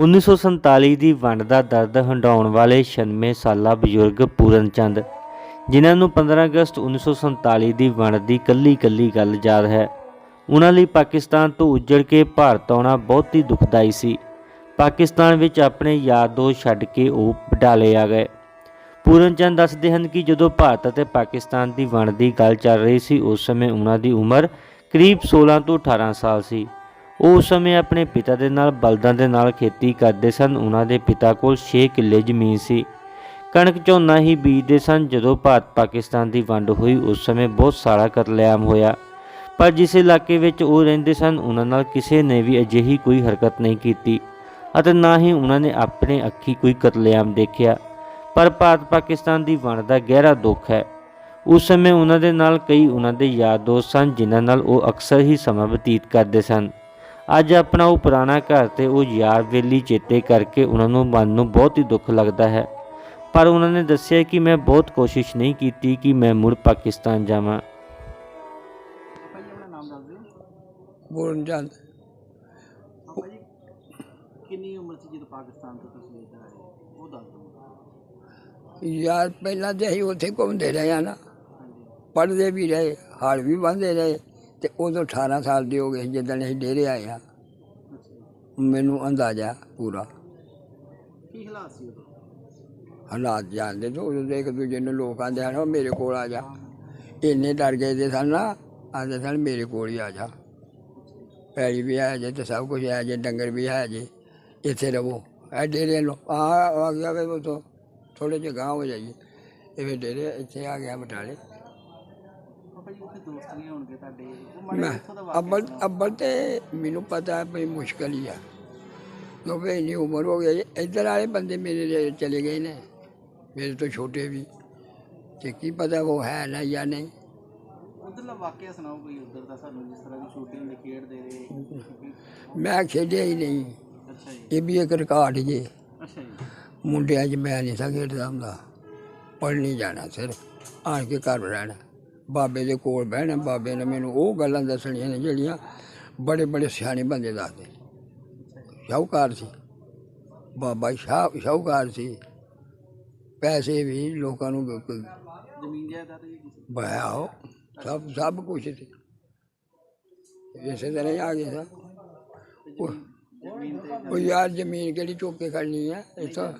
1947 ਦੀ ਵੰਡ ਦਾ ਦਰਦ ਹੰਢਾਉਣ ਵਾਲੇ 96 ਸਾਲਾ ਬਜ਼ੁਰਗ ਪੂਰਨ ਚੰਦ, ਜਿਨ੍ਹਾਂ ਨੂੰ 15 ਅਗਸਤ 1947 ਦੀ ਵੰਡ ਦੀ ਕੱਲੀ-ਕੱਲੀ ਗੱਲ ਯਾਦ ਹੈ। ਉਹਨਾਂ ਲਈ ਪਾਕਿਸਤਾਨ ਤੋਂ ਉੱਜੜ ਕੇ ਭਾਰਤ ਆਉਣਾ ਬਹੁਤ ਹੀ ਦੁਖਦਾਈ ਸੀ। ਪਾਕਿਸਤਾਨ ਵਿੱਚ ਆਪਣੇ ਯਾਰ ਦੋਸਤ ਛੱਡ ਕੇ ਉਹ ਬਟਾਲੇ ਆ ਗਏ। ਪੂਰਨ ਚੰਦ ਦੱਸਦੇ ਹਨ ਕਿ ਜਦੋਂ ਭਾਰਤ ਅਤੇ ਪਾਕਿਸਤਾਨ ਦੀ ਵੰਡ ਦੀ ਗੱਲ ਚੱਲ ਰਹੀ ਸੀ, ਉਸ ਸਮੇਂ ਉਹਨਾਂ ਦੀ ਉਮਰ ਕਰੀਬ 16 ਤੋਂ 18 ਸਾਲ ਸੀ। ਉਹ ਉਸ ਸਮੇਂ ਆਪਣੇ ਪਿਤਾ ਦੇ ਨਾਲ, ਬਲਦਾਂ ਦੇ ਨਾਲ ਖੇਤੀ ਕਰਦੇ ਸਨ। ਉਹਨਾਂ ਦੇ ਪਿਤਾ ਕੋਲ 6 ਕਿੱਲੇ ਜ਼ਮੀਨ ਸੀ। ਕਣਕ ਝੋਨਾ ਹੀ ਬੀਜਦੇ ਸਨ। ਜਦੋਂ ਭਾਰਤ ਪਾਕਿਸਤਾਨ ਦੀ ਵੰਡ ਹੋਈ, ਉਸ ਸਮੇਂ ਬਹੁਤ ਸਾਰਾ ਕਤਲੇਆਮ ਹੋਇਆ। ਪਰ ਜਿਸ ਇਲਾਕੇ ਵਿੱਚ ਉਹ ਰਹਿੰਦੇ ਸਨ, ਉਹਨਾਂ ਨਾਲ ਕਿਸੇ ਨੇ ਵੀ ਅਜਿਹੀ ਕੋਈ ਹਰਕਤ ਨਹੀਂ ਕੀਤੀ ਅਤੇ ਨਾ ਹੀ ਉਹਨਾਂ ਨੇ ਆਪਣੇ ਅੱਖੀ ਕੋਈ ਕਤਲੇਆਮ ਦੇਖਿਆ। ਪਰ ਭਾਰਤ ਪਾਕਿਸਤਾਨ ਦੀ ਵੰਡ ਦਾ ਗਹਿਰਾ ਦੁੱਖ ਹੈ। ਉਸ ਸਮੇਂ ਉਹਨਾਂ ਦੇ ਨਾਲ ਕਈ ਉਹਨਾਂ ਦੇ ਯਾਰ ਦੋਸਤ ਸਨ, ਜਿਨ੍ਹਾਂ ਨਾਲ ਉਹ ਅਕਸਰ ਹੀ ਸਮਾਂ ਬਤੀਤ ਕਰਦੇ ਸਨ। ਅੱਜ ਆਪਣਾ ਉਹ ਪੁਰਾਣਾ ਘਰ ਤੇ ਉਹ ਯਾਰ ਵੇਲੀ ਚੇਤੇ ਕਰਕੇ ਉਹਨਾਂ ਨੂੰ ਮਨ ਨੂੰ ਬਹੁਤ ਹੀ ਦੁੱਖ ਲੱਗਦਾ ਹੈ। ਪਰ ਉਹਨਾਂ ਨੇ ਦੱਸਿਆ ਕਿ ਮੈਂ ਬਹੁਤ ਕੋਸ਼ਿਸ਼ ਨਹੀਂ ਕੀਤੀ ਕਿ ਮੈਂ ਮੁੜ ਪਾਕਿਸਤਾਨ ਜਾਵਾਂ। ਭਾਜੀ ਆਪਣਾ ਨਾਮ ਦੱਸ ਦਿਓ ਪੂਰਨ ਚੰਦ ਆਪਾਂ ਜੀ ਕਿੰਨੀ ਉਮਰ ਸੀ ਜਦੋਂ ਪਾਕਿਸਤਾਨ ਤੋਂ ਤੁਸੀਂ ਇੱਧਰ ਆਏ? ਉਹ ਦੱਸ ਦਿਓ ਯਾਰ ਪਹਿਲਾਂ ਤੇ ਅਸੀਂ ਉੱਥੇ ਘੁੰਮਦੇ ਰਹੇ ਆ ਨਾ। ਹਾਂਜੀ। ਪੜ੍ਹਦੇ ਵੀ ਰਹੇ ਹਾਲ ਵੀ ਬੰਦੇ ਰਹੇ। ਤੇ ਉਦੋਂ 18 ਸਾਲ ਦੇ ਹੋ ਗਏ ਸੀ ਜਦੋਂ ਅਸੀਂ ਡੇਰੇ ਆਏ ਆ। ਮੈਨੂੰ ਅੰਦਾਜ਼ਾ ਪੂਰਾ। ਕੀ ਹਾਲਾਤ ਸੀ ਉਦੋਂ? ਹਾਲਾਤ ਜਾਣਦੇ ਤੋਂ ਉਦੋਂ ਦੇ ਇੱਕ ਦੂਜੇ ਨੂੰ ਲੋਕ ਆਂਦੇ ਹਨ "ਉਹ ਮੇਰੇ ਕੋਲ ਆ ਜਾ। ਇੰਨੇ ਡਰ ਗਏ ਦੇ ਸਨ ਨਾ ਆਂਦੇ ਸਨ ਮੇਰੇ ਕੋਲ ਹੀ ਆ ਜਾ। ਪੈਲੀ ਵੀ ਹੈ ਜੇ ਤੇ ਸਭ ਕੁਝ ਹੈ ਜੇ ਡੰਗਰ ਵੀ ਹੈ ਜੇ ਇੱਥੇ ਰਹੋ ਇਹ ਡੇਰੇ ਲੋ ਆ ਆ ਗਿਆ ਵੇ ਉਹ ਤੋਂ ਥੋੜੇ ਜਿਹੇ ਗਾਂਹ ਹੋ ਜਾਈਏ। ਇਹ ਡੇਰੇ ਇੱਥੇ ਆ ਗਿਆ ਬਟਾਲੇ। ਉੱਥੇ ਦੋਸਤ ਵੀ ਹੋਣਗੇ ਤੁਹਾਡੇ। ਉਹ ਮਾੜੇ ਮੈਂ ਇੱਥੋਂ ਦਾ ਵਾਕਿਆ ਅੱਬਲ ਸੁਣਾਓ। ਅੱਬਲ ਤੇ ਮੈਨੂੰ ਪਤਾ ਹੈ ਵੀ ਮੁਸ਼ਕਲ ਹੀ ਆ। ਕਿਉਂਕਿ ਇੰਨੀ ਉਮਰ ਹੋ ਗਈ। ਇੱਧਰ ਵਾਲੇ ਬੰਦੇ ਮੇਰੇ ਚਲੇ ਗਏ ਨੇ ਮੇਰੇ ਤੋਂ ਛੋਟੇ ਵੀ। ਤੇ ਕੀ ਪਤਾ ਉਹ ਹੈ ਨਾ ਜਾਂ ਨਹੀਂ। ਉੱਧਰਲਾ ਵਾਕਿਆ ਸੁਣਾਓ ਕੋਈ ਉੱਧਰ ਦਾ ਸਾਨੂੰ ਜਿਸ ਤਰ੍ਹਾਂ ਦੀ ਛੋਟੀ ਹੁੰਦੀ ਖੇਡਦੇ ਰਹੇ ਮੈਂ ਖੇਡਿਆ ਹੀ ਨਹੀਂ। ਅੱਛਾ ਜੀ। ਇਹ ਵੀ ਇੱਕ ਰਿਕਾਰਡ ਜੇ। ਅੱਛਾ ਜੀ। ਮੁੰਡਿਆਂ 'ਚ ਮੈਂ ਨਹੀਂ ਸਾਂ ਖੇਡਦਾ ਹੁੰਦਾ। ਪੜ੍ਹਨੀ ਜਾਣਾ ਸਿਰ ਆਣ ਕੇ ਘਰ ਰਹਿਣਾ। ਬਾਬੇ ਦੇ ਕੋਲ ਬਹਿਣਾ ਬਾਬੇ ਨੇ ਮੈਨੂੰ ਉਹ ਗੱਲਾਂ ਦੱਸਣੀਆਂ ਨੇ ਜਿਹੜੀਆਂ ਬੜੇ ਬੜੇ ਸਿਆਣੇ ਬੰਦੇ ਦੱਸਦੇ ਸ਼ਾਹੂਕਾਰ ਸੀ। ਬਾਬਾ ਸ਼ਾਹ ਸ਼ਾਹੂਕਾਰ ਸੀ। ਪੈਸੇ ਵੀ ਲੋਕਾਂ ਨੂੰ ਕ- ਜ਼ਮੀਨ ਜਾਇਦਾਦ ਵੀ ਉਹ ਸਭ ਸਭ ਕੁਝ ਸੀ ਇਸੇ ਤਰ੍ਹਾਂ ਆ ਗਏ ਸਾਂ ਉਹ- ਯਾਰ ਜ਼ਮੀਨ ਕਿਹੜੀ ਚੁੱਕ ਕੇ ਖੜਨੀ ਹੈ ਇੱਥੋਂ।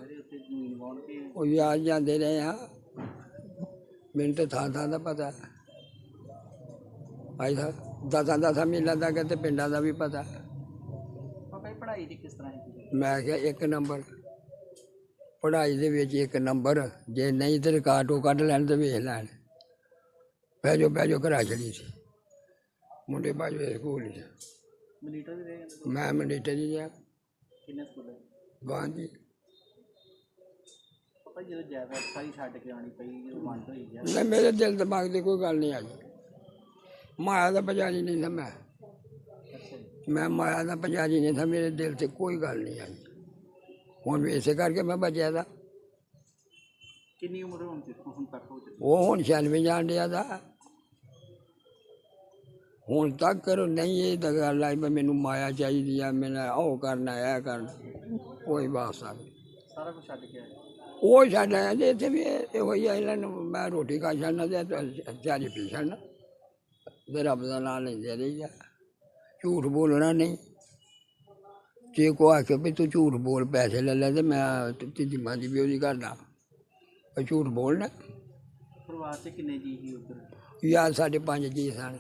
ਉਹ ਯਾਰ ਜਾਂਦੇ ਰਹੇ ਆ। ਮੈਨੂੰ ਤਾਂ ਥਾਂ ਥਾਂ ਦਾ ਪਤਾ। ਭਾਈ ਸਾਹਿਬ ਦਸਾਂ ਦਸਾਂ ਮਿਲਾਂ ਦਾ ਕਹਿੰਦੇ ਪਿੰਡਾਂ ਦਾ ਵੀ ਪਤਾ। ਪਾਪਾ ਜੀ ਪੜ੍ਹਾਈ ਦੀ ਕਿਸ ਤਰ੍ਹਾਂ ਹੈ? ਮੈਂ ਕਿਹਾ ਇੱਕ ਨੰਬਰ। ਪੜ੍ਹਾਈ ਦੇ ਵਿੱਚ ਇੱਕ ਨੰਬਰ ਜੇ ਨਹੀਂ ਤੇ ਰਿਕਾਰਡ ਉਹ ਕੱਢ ਲੈਣ ਤੇ ਵੇਖ ਲੈਣ। ਬਹਿ ਜਾਓ ਬਹਿ ਜਾਓ ਕਰਾ ਚਲੀ ਸੀ। ਮੁੰਡੇ ਬਾਜੋ ਸਕੂਲ ਮਨੀਟਰ ਵੀ ਰਹੇ ਜਾਂਦੇ ਮੈਂ ਮੰਡੀਟੇ ਜੀ ਗਿਆ ਕਿੰਨੇ ਸਕੂਲ ਹੈ? ਗਾਂਧੀ। ਜੀ ਜਦੋਂ ਜਾਇਦਾਦ ਸਾਰੀ ਛੱਡ ਕੇ ਆਣੀ ਪਈ ਜਦੋਂ ਵੰਡ ਹੋਈ ਜਾਂ ਨਹੀਂ ਮੇਰੇ ਦਿਲ ਦਿਮਾਗ ਤੇ ਕੋਈ ਗੱਲ ਨਹੀਂ ਆਈ ਮਾਇਆ ਦਾ ਪੁਜਾਰੀ ਨਹੀਂ ਸੀ ਮੈਂ। ਮੈਂ ਮਾਇਆ ਦਾ ਪੁਜਾਰੀ ਨਹੀਂ ਸੀ ਮੇਰੇ ਦਿਲ ਤੇ ਕੋਈ ਗੱਲ ਨਹੀਂ ਆਈ। ਹੁਣ ਵੀ ਇਸੇ ਕਰਕੇ ਮੈਂ ਬਚਿਆ ਦਾ। ਕਿੰਨੀ ਉਮਰ ਹੋਣ ਤੇ ਹੁਣ ਤੱਕ ਹੋ ਉਹ ਹੁਣ 96 ਜਾਣ ਡਿਆ ਦਾ। ਹੁਣ ਤੱਕ ਕਰੋ ਨਹੀਂ ਇਹ ਤਾਂ ਗੱਲ ਆਈ ਮੈਨੂੰ ਮਾਇਆ ਚਾਹੀਦੀ ਆ ਮੈਨੂੰ ਉਹ ਕਰਨਾ ਇਹ ਕਰਨਾ ਕੋਈ ਵਾਸਤਾ ਨਹੀਂ। ਸਾਰਾ ਕੁਝ ਛੱਡ ਕੇ ਉਹ ਛੱਡ ਆਇਆ ਜੇ ਇੱਥੇ ਵੀ ਇਹ- ਹੀ ਆ ਇਹਨਾਂ ਨੂੰ ਮੈਂ ਰੋਟੀ ਖਾ ਛੱਡਣਾ ਤੇ ਚਾਰੀ ਪੀ ਛੱਡਣਾ। ਤੇ ਰੱਬ ਦਾ ਨਾਮ ਲੈਂਦੇ ਰਹੀ ਆ ਝੂਠ ਬੋਲਣਾ ਨਹੀਂ। ਜੇ ਕੋ ਆਖੇ ਵੀ ਤੂੰ ਝੂਠ ਬੋਲ ਪੈਸੇ ਲੈ ਲੈ ਤੇ ਮੈਂ ਤੀਜੀ ਮਾਂ ਦੀ ਵੀ ਉਹਦੀ ਕਰਦਾ। ਪਰ ਝੂਠ ਬੋਲਣਾ। ਪਰਿਵਾਰ 'ਚ ਕਿੰਨੇ ਜੀ ਸੀ ਉੱਧਰ? ਯਾਰ ਸਾਡੇ ਪੰਜ ਜੀ ਸਨ।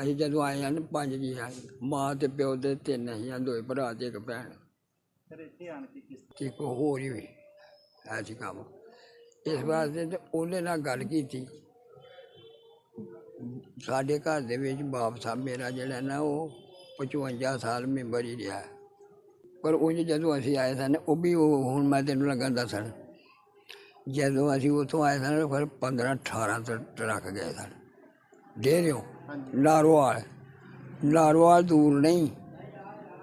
ਅਸੀਂ ਜਦੋਂ ਆਏ ਹਨ ਪੰਜ ਜੀ ਸਨ। ਮਾਂ ਤੇ ਪਿਓ ਦੇ ਤਿੰਨ ਅਸੀਂ ਦੋਏ ਭਰਾ ਤੇ ਇੱਕ ਭੈਣ। ਫਿਰ ਇੱਥੇ ਆਣ ਕੇ ਕਿਸ ਤੇ ਕੋ ਹੋਰ ਹੀ ਵੀ ਐਸੀ ਕੰਮ। ਇਸ ਵਾਸਤੇ ਤੇ ਉਹਨੇ ਨਾਲ ਗੱਲ ਕੀਤੀ। ਸਾਡੇ ਘਰ ਦੇ ਵਿੱਚ ਬਾਪ ਸਾਹਿਬ ਮੇਰਾ ਜਿਹੜਾ ਨਾ ਉਹ 55 ਸਾਲ ਮੈਂਬਰ ਹੀ ਰਿਹਾ। ਪਰ ਉਹ ਜਦੋਂ ਅਸੀਂ ਆਏ ਸਨ ਉਹ ਵੀ ਉਹ ਹੁਣ ਮੈਂ ਤੈਨੂੰ ਲੱਗਾ ਦੱਸਣ ਜਦੋਂ ਅਸੀਂ ਉੱਥੋਂ ਆਏ ਸਨ ਫਿਰ 15 18 ਟ- ਟਰੱਕ ਗਏ ਸਨ। ਡੇਰਿਓ ਹਾਂਜੀ। ਨਾਰੋਵਾਲ ਨਾਰੋਵਾਲ ਦੂਰ ਨਹੀਂ।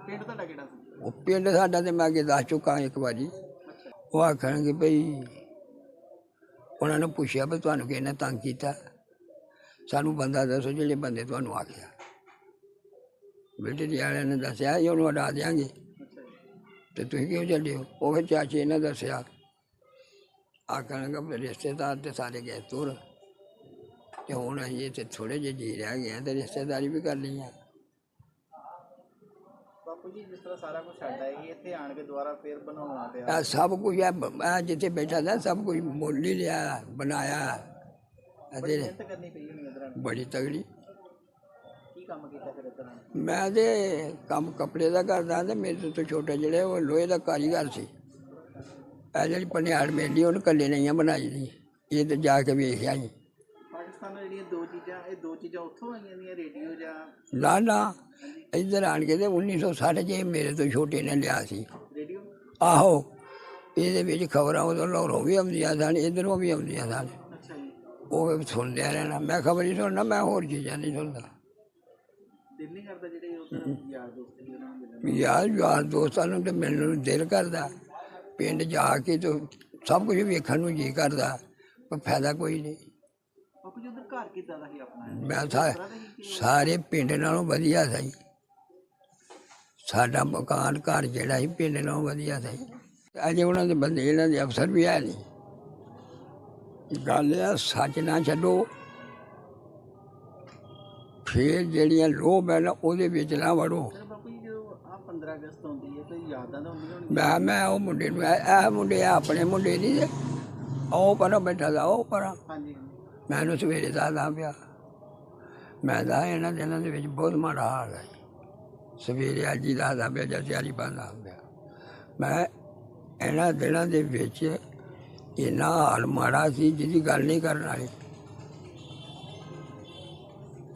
ਪਿੰਡ ਤੁਹਾਡਾ ਕਿਹੜਾ ਉਹ ਪਿੰਡ ਸਾਡਾ ਤੇ ਮੈਂ ਅੱਗੇ ਦੱਸ ਚੁੱਕਾ ਇੱਕ ਵਾਰੀ। ਉਹ ਆਖਣਗੇ ਭਈ ਉਹਨਾਂ ਨੂੰ ਪੁੱਛਿਆ ਵੀ ਤੁਹਾਨੂੰ ਕਿਹਨੇ ਤੰਗ ਕੀਤਾ? ਸਾਨੂੰ ਬੰਦਾ ਦੱਸੋ ਜਿਹੜੇ ਬੰਦੇ ਤੁਹਾਨੂੰ ਆਖਿਆ ਮਿਲਟਰੀ ਵਾਲਿਆਂ ਨੇ ਦੱਸਿਆ ਜੀ ਉਹਨੂੰ ਹਟਾ ਦਿਆਂਗੇ। ਤੇ ਤੁਸੀਂ ਕਿਉਂ ਚੱਲੇ ਹੋ? ਉਹ ਫਿਰ ਚਾਚੇ ਨੇ ਦੱਸਿਆ। ਆਖਣ ਲੱਗਾ ਰਿਸ਼ਤੇਦਾਰ ਤੇ ਸਾਰੇ ਗਏ ਤੁਰ। ਤੇ ਹੁਣ ਅਸੀਂ ਇੱਥੇ ਥੋੜੇ ਜਿਹੇ ਜੀ ਰਹਿ ਗਏ ਤੇ ਰਿਸ਼ਤੇਦਾਰੀ ਵੀ ਕਰ ਲਈ ਆ। ਬਾਪੂ ਜੀ ਜਿਸ ਤਰ੍ਹਾਂ ਸਾਰਾ ਕੁਝ ਛੱਡ ਆਏ ਇੱਥੇ ਆਣ ਕੇ ਦੁਬਾਰਾ ਫੇਰ ਬਣਾਉਣਾ ਪਿਆ। ਇਹ ਸਭ ਕੁਝ ਮੈਂ ਜਿੱਥੇ ਬੈਠਾ था ਸਭ ਕੁਝ ਮੁੱਲ ਹੀ ਲਿਆ ਬਣਾਇਆ। ਅਤੇ ਮਿਹਨਤ ਕਰਨੀ ਪਈ ਹੋਣੀ ਇਧਰ ਬੜੀ ਤਗੜੀ। ਕੀ ਕੰਮ ਕੀਤਾ ਫਿਰ ਇਧਰ ਮੈਂ ਤੇ ਕੰਮ ਕੱਪੜੇ ਦਾ ਕਰਦਾ ਤੇ ਮੇਰੇ ਤੋਂ ਛੋਟੇ ਜਿਹੜੇ ਉਹ ਲੋਹੇ ਦਾ ਕਾਰੀਗਰ ਸੀ। ਇਹ ਜਿਹੜੀ ਪਨਿਆੜ ਮੇਲੀ ਉਹਨੂੰ ਕੱਲੇ ਨਹੀਂ ਬਣਾਈ ਦੀ। ਇਹ ਤੇ ਜਾ ਕੇ ਵੇਖਿਆ ਜੀ ਪਾਕਿਸਤਾਨ ਨਾਲ ਜਿਹੜੀਆਂ ਦੋ ਚੀਜ਼ਾਂ ਇਹ ਦੋ ਚੀਜ਼ਾਂ ਉੱਥੋਂ ਆਈਆਂ ਦੀਆਂ ਰੇਡੀਓ ਜਾਂ ਨਾ ਨਾ। ਇੱਧਰ ਆਣ ਕੇ ਤੇ 1960 ਜੇ ਮੇਰੇ ਤੋਂ ਛੋਟੇ ਨੇ ਲਿਆ ਸੀ। ਰੇਡੀਓ? ਆਹੋ। ਇਹਦੇ ਵਿੱਚ ਖਬਰਾਂ ਉਦੋਂ ਲਾਹੌਰੋਂ ਵੀ ਆਉਂਦੀਆਂ ਸਨ ਇੱਧਰੋਂ ਵੀ ਆਉਂਦੀਆਂ ਸਨ। ਉਹ ਸੁਣਦਿਆ ਰਹਿਣਾ ਮੈਂ ਖਬਰ ਹੀ ਸੁਣਨਾ ਮੈਂ ਹੋਰ ਚੀਜ਼ਾਂ ਨਹੀਂ ਸੁਣਦਾ। ਦਿਲ ਨਹੀਂ ਕਰਦਾ ਜਿਹੜੇ ਉਧਰ ਯਾਰ ਦੋਸਤ ਨੇ ਉਹਨਾਂ ਨੂੰ ਮਿਲਣ ਯਾਰ ਯਾਰ ਦੋਸਤਾਂ ਨੂੰ ਤੇ ਮਿਲਣ ਨੂੰ ਦਿਲ ਕਰਦਾ। ਪਿੰਡ ਜਾ ਕੇ ਤੇ ਸਭ ਕੁਝ ਵੇਖਣ ਨੂੰ ਜੀ ਕਰਦਾ ਪਰ ਫਾਇਦਾ ਕੋਈ ਨਹੀਂ। ਬਾਪੂ ਜੀ ਉਧਰ ਘਰ ਕਿਦਾਂ ਦਾ ਸੀ ਆਪਣਾ? ਮੈਂ ਸਾਰੇ ਪਿੰਡ ਨਾਲੋਂ ਵਧੀਆ ਸੀ। ਸਾਡਾ ਮਕਾਨ ਘਰ ਜਿਹੜਾ ਸੀ ਪਿੰਡ ਨਾਲੋਂ ਵਧੀਆ ਸੀ। ਅਜੇ ਉਹਨਾਂ ਦੇ ਬੰਦੇ ਇਹਨਾਂ ਦੇ ਅਫਸਰ ਵੀ ਹੈ ਨਹੀਂ। ਗੱਲ ਆ ਸੱਚ ਨਾ ਛੱਡੋ। ਫੇਰ ਜਿਹੜੀਆਂ ਲੋਭ ਹੈ ਨਾ ਉਹਦੇ ਵਿੱਚ ਨਾ ਵੜੋ। ਫਿਰ ਬਾਪੂ ਜੀ ਜਦੋਂ ਆ 15 ਅਗਸਤ ਆਉਂਦੀ ਹੈ ਤੇ ਯਾਦਾਂ ਤਾਂ ਹੁੰਦੀਆਂ ਹੋਣਗੀਆਂ? ਮੈਂ ਮੈਂ ਉਹ ਮੁੰਡੇ ਨੂੰ ਇਹ ਮੁੰਡੇ ਆਪਣੇ ਮੁੰਡੇ ਨਹੀਂ ਉਹ ਪਰਾਂ ਬੈਠਾ ਦਾ ਉਹ ਪਰਾਂ। ਹਾਂਜੀ ਹਾਂਜੀ। ਮੈਂ ਉਹਨੂੰ ਸਵੇਰੇ ਦੱਸਦਾ ਪਿਆ। ਮੈਂ ਦਾ ਇਹਨਾਂ ਦਿਨਾਂ ਦੇ ਵਿੱਚ ਬਹੁਤ ਮਾੜਾ ਹਾਲ ਹੈ। ਸਵੇਰੇ ਅੱਜ ਹੀ ਦੱਸਦਾ ਪਿਆ ਜਦ ਤਿਆਰੀ ਪਾਉਂਦਾ ਪਿਆ। ਮੈਂ ਇਹਨਾਂ ਦਿਨਾਂ ਦੇ ਵਿੱਚ ਇੰਨਾ ਹਾਲ ਮਾੜਾ ਸੀ ਜਿਹਦੀ ਗੱਲ ਨਹੀਂ ਕਰਨ ਵਾਲੀ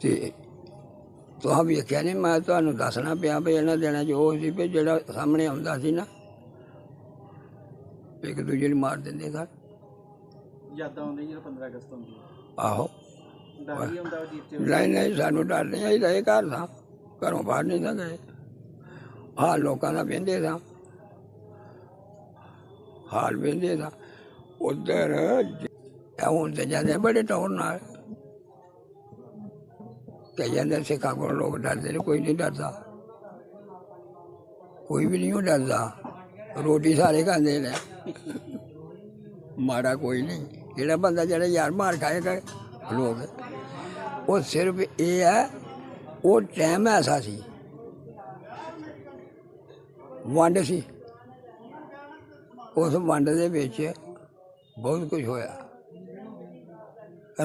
ਤੇ ਤੁਹਾਂ ਵੇਖਿਆ ਨਹੀਂ ਮੈਂ ਤੁਹਾਨੂੰ ਦੱਸਣਾ ਪਿਆ ਵੀ ਇਹਨਾਂ 'ਚ ਉਹ ਸੀ ਵੀ ਜਿਹੜਾ ਸਾਹਮਣੇ ਆਉਂਦਾ ਸੀ ਨਾ ਇੱਕ ਦੂਜੇ ਨੂੰ ਮਾਰ ਦਿੰਦੇ ਸਨ। ਯਾਦਾਂ ਆਉਂਦੀਆਂ ਜਦੋਂ 15 ਅਗਸਤ ਹੁੰਦੀ ਹੈ। ਆਹੋ। ਡਰ ਵੀ ਹੁੰਦਾ ਜੀਤ ਨਹੀਂ ਨਹੀਂ ਸਾਨੂੰ ਡਰ ਨਹੀਂ ਆਈ ਰਹੇ ਘਰ ਸਾਂ ਘਰੋਂ ਬਾਹਰ ਨਹੀਂ ਸਾਂ ਗਏ। ਹਾਂ ਲੋਕਾਂ ਦਾ ਵਹਿੰਦੇ ਸਾਂ। ਹਾਲ ਵਹਿੰਦੇ ਸਾਂ। ਉਧਰ ਹੁਣ ਤੇ ਜਾਂਦੇ ਬੜੇ ਟੌਰ ਨਾਲ। ਤੇ ਜਾਂਦੇ ਸਿੱਖਾਂ ਕੋਲ ਲੋਕ ਡਰਦੇ ਨੇ, ਕੋਈ ਨਹੀਂ ਡਰਦਾ। ਕੋਈ ਵੀ ਨਹੀਂ ਓ ਡਰਦਾ। ਰੋਟੀ ਸਾਰੇ ਖਾਂਦੇ ਨੇ। ਮਾੜਾ ਕੋਈ ਨਹੀਂ। ਜਿਹੜਾ ਬੰਦਾ ਜਿਹੜਾ ਯਾਰ ਮਾਰ ਖਾਏਗਾ ਲੋਕ। ਉਹ ਸਿਰਫ ਇਹ ਹੈ, ਉਹ ਟਾਈਮ ਐਸਾ ਸੀ। ਵੰਡ ਸੀ। ਉਸ ਵੰਡ ਦੇ ਵਿੱਚ ਬਹੁਤ ਕੁਝ ਹੋਇਆ।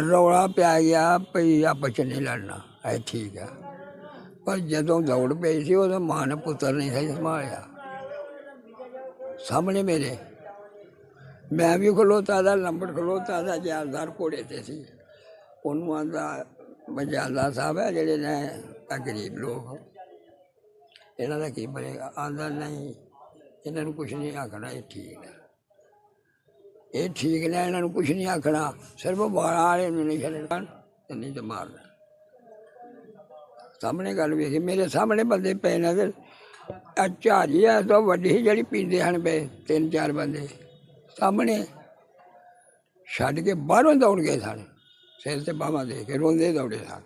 ਰੌਲਾ ਪਿਆ ਗਿਆ ਭਈ ਆਪਸ 'ਚ ਨਹੀਂ ਲੜਨਾ, ਇਹ ਠੀਕ ਆ। ਪਰ ਜਦੋਂ ਦੌੜ ਪਈ ਸੀ, ਉਹਦਾ ਮਾਂ ਨੇ ਪੁੱਤਰ ਨਹੀਂ ਸੀ ਸੰਭਾਲਿਆ। ਸਾਹਮਣੇ ਮੇਰੇ, ਮੈਂ ਵੀ ਖਲੋਤਾ ਦਾ, ਲੰਬੜ ਖਲੋਤਾ ਦਾ ਜਾਰਦਾਰ ਘੋੜੇ ਤੇ ਸੀ। ਉਹਨੂੰ ਆਂਦਾ ਬਜਾਲਾ ਸਾਹਿਬ ਹੈ ਜਿਹੜੇ ਨੇ ਆਹ ਗਰੀਬ ਲੋਕ ਇਹਨਾਂ ਦਾ ਕੀ ਬਣੇਗਾ? ਆਂਦਾ, ਨਹੀਂ, ਇਹਨਾਂ ਨੂੰ ਕੁਝ ਨਹੀਂ ਆਖਣਾ, ਇਹ ਠੀਕ ਹੈ ਇਹ ਠੀਕ ਨੇ, ਇਹਨਾਂ ਨੂੰ ਕੁਝ ਨਹੀਂ ਆਖਣਾ। ਸਿਰਫ ਵਾਲਾਂ ਵਾਲੇ ਨੂੰ ਨਹੀਂ ਛੱਡਣਾ ਤੇ ਨਹੀਂ ਤੇ ਮਾਰਨਾ। ਸਾਹਮਣੇ ਗੱਲ ਵੇਖੀ, ਮੇਰੇ ਸਾਹਮਣੇ ਬੰਦੇ ਪਏ ਨੇ ਤੇ ਆ ਝਾਰੀ ਤੋਂ ਵੱਡੀ ਜਿਹੜੀ ਪੀਂਦੇ ਹਨ ਪਏ, ਤਿੰਨ ਚਾਰ ਬੰਦੇ। ਸਾਹਮਣੇ ਛੱਡ ਕੇ ਬਾਹਰੋਂ ਦੌੜ ਗਏ ਸਨ। ਸਿਰ ਤੇ ਬਾਹਾਂ ਦੇ ਕੇ ਰੋਂਦੇ ਦੌੜੇ ਸਨ।